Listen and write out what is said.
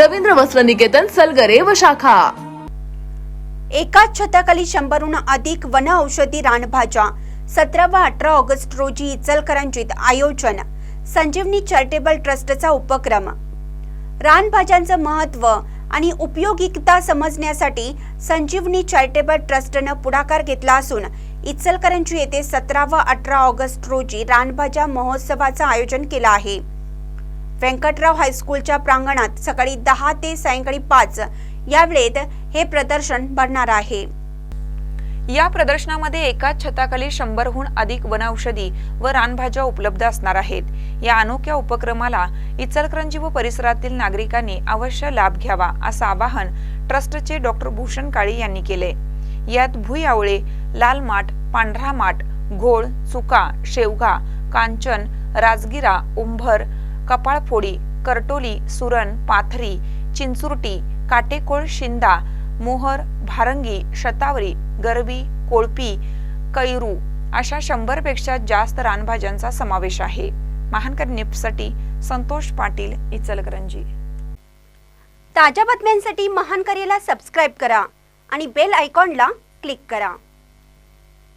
रवींद्र वस्त्र निकेतन सलगरे व शाखा. एकाच छताखाली शंभरहून अधिक वन औषधी रानभाज्या सतरा व अठरा ऑगस्ट रोजी इचलकरंजीत आयोजन संजीवनी चॅरिटेबल ट्रस्टचा उपक्रम. रानभाज्यांचं महत्त्व आणि उपयोगिता समजण्यासाठी संजीवनी चॅरिटेबल ट्रस्टनं पुढाकार घेतला असून इचलकरंजी येथे सतरा व अठरा ऑगस्ट रोजी रानभाज्या महोत्सवाचं आयोजन केलं आहे. व्यंकटराव हायस्कूलच्या प्रांगणात सकाळी दहा ते सायंकाळी पाच या वेळेत हे प्रदर्शन भरणार आहे. या प्रदर्शनामध्ये एकाच छताखाली शंभरहून अधिक वनौषधी व रानभाज्या उपलब्ध असणार आहेत. या अनोख्या उपक्रमाला इचलकरंजी व परिसरातील नागरिकांनी अवश्य लाभ घ्यावा असं आवाहन ट्रस्टचे डॉक्टर भूषण काळे यांनी केले. यात भुयावळे लाल माठ पांढरा माठ घोळ चुका शेवगा कांचन राजगिरा उंभर कपाळफोडी करटोली सुरण पाथरी चिंचुरटी काटेकोळ शिंदा मोहर भारंगी शतावरी गरबी कोळपी कैरू अशा शंभरपेक्षा जास्त रानभाज्यांचा समावेश आहे. महानकर निपसाठी संतोष पाटील इचलकरंजी. ताज्या बातम्यांसाठी महानकरीला सबस्क्राईब करा आणि बेल आयकॉनला क्लिक करा.